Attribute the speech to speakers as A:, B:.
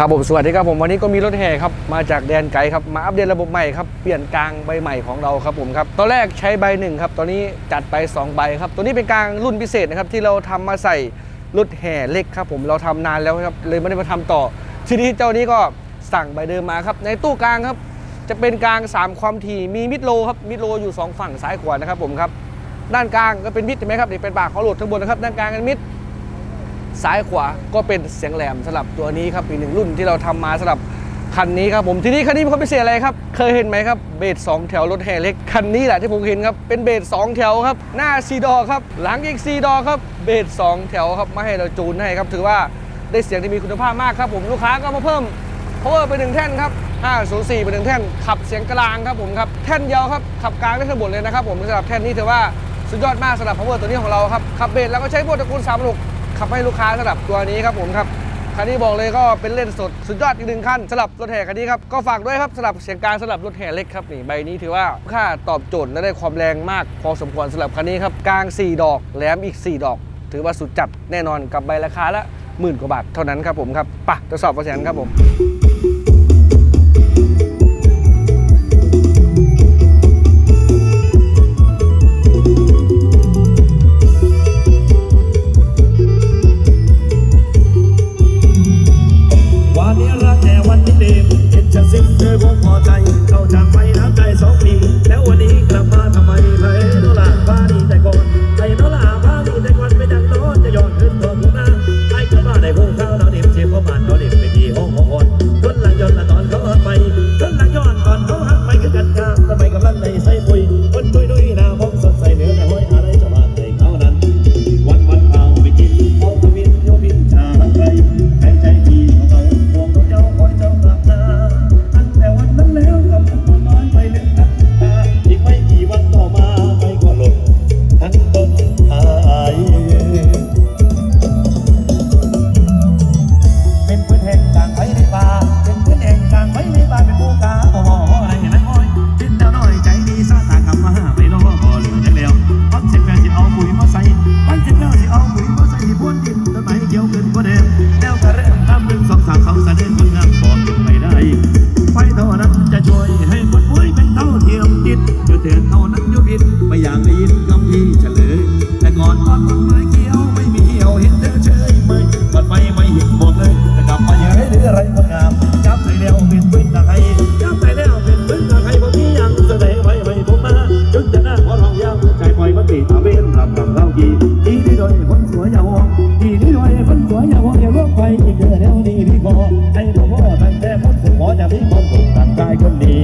A: ครับผมสวัสดีครับผมวันนี้ก็มีรถแห่ครับมาจากแดนไกลครับมาอัปเดตระบบใหม่ครับเปลี่ยนกลางใบใหม่ของเราครับผมครับตอนแรกใช้ใบหนึ่งครับตอนนี้จัดไป 2 ใบครับตัวนี้เป็นกลางรุ่นพิเศษนะครับที่เราทำมาใส่รถแห่เล็กครับผมเราทำนานแล้วครับเลยไม่ได้มาทำต่อ ทีนี้เจ้านี้ก็สั่งใบเดิมมาครับในตู้กลางครับจะเป็นกลาง 3 ความถี่มีมิดโลครับมิดโลอยู่ 2 ฝั่งซ้ายขวานะครับผมครับด้านกลางก็เป็นมิดใช่ไหมครับนี่เป็นปากเขาโหลดทั้งบนนะครับด้านกลางเป็นมิด ซ้ายขวาก็เป็นเสียงแหลมสำหรับตัวนี้ครับอีกหนึ่งรุ่นที่เราทำมาสำหรับคันนี้ครับผมทีนี้คันนี้มีความพิเศษอะไรครับ เคยเห็นไหมครับเบสสองแถวรถแห่เล็กคันนี้แหละที่ผมเห็นครับเป็นเบสสองแถวครับ หน้าซีดอครับ หลังอีกซีดอครับเบสสองแถวครับมาให้เราจูนให้ครับถือว่าได้เสียงที่มีคุณภาพมากครับผมลูกค้าก็มาเพิ่ม power ไปหนึ่งแท่นครับ504ไปหนึ่งแท่นขับเสียงกลางครับผมครับแท่นเดียวครับขับกลางได้ทั้งหมดเลยนะครับผมสำหรับแท่นนี้ถือว่าสุดยอดมากสำหรับ power ตัวนี้ของเราครับขับเบสแล้วก็ใช้พวกตระกูลสามลูก ขับให้ลูกค้าสำหรับตัวนี้ครับผมครับคันนี้บอกเลยก็เป็นเล่นสดสุดยอดอีกหนึ่งขั้นสำหรับรถแห่คันนี้ครับก็ฝากด้วยครับสำหรับเสียงกลางสำหรับรถแห่เล็กครับนี่ใบนี้ถือว่าค่าตอบโจทย์และได้ความแรงมาก พอสมควรสำหรับคันนี้ครับกลาง 4 ดอกแหลมอีก 4 ดอก ถือว่าสุดจัดแน่นอนกับใบราคาละหมื่นกว่าบาทเท่านั้นครับผมครับปะทดสอบประแสนครับผม
B: ใจเขาจากไปน้ำใจสองปีแล้ววันนี้กลับมาทำไมไปโนราพาดีแต่ก่อนไอ้โนราพาดีแต่ก่อนไม่ดังน้นจะย้อนขึ้นตัวกูหน้าไอ้ก็มาได้พุ่งเข้าเราดิบเชียร์เขาบานเราเด็บไปทีห้องห้อนคนหลังย้อนละตอนเขาหักไปคนหลังย้อนตอนเขาหักไปคือกันกลาทำไมกำลังในใส่ปุยคนตุย จิตอยู่เท่านั้นยู่ผิดไม่อยากได้ยินคำที่เฉลยแต่ก่อนตอนต้นไม้เขียวไม่มีเหี่ยวเห็นเธอเฉยเมยก่อนไฟไม่เห็นหมดเลยแต่กลับมาเยอะหรืออะไรคนงามจับไปแล้วเป็นปืนตะไครจับไปแล้วเป็นปืนตะไคร้บ่มียังแสดงไว้ไว้ผมมาจนจะหน้าขอร้องยาวใจปล่อยมันตีตาเวนรำรำเล่ากีดีนี่โดยคนสวยอยาวดีนี่โดยคนสวยอยาวอย่าลบไปอีกเดือนแล้วนี่พี่ขอให้หลวงพ่อตั้งแต่พ้นสุขขอจะมีความสุขตั้งกายคนดี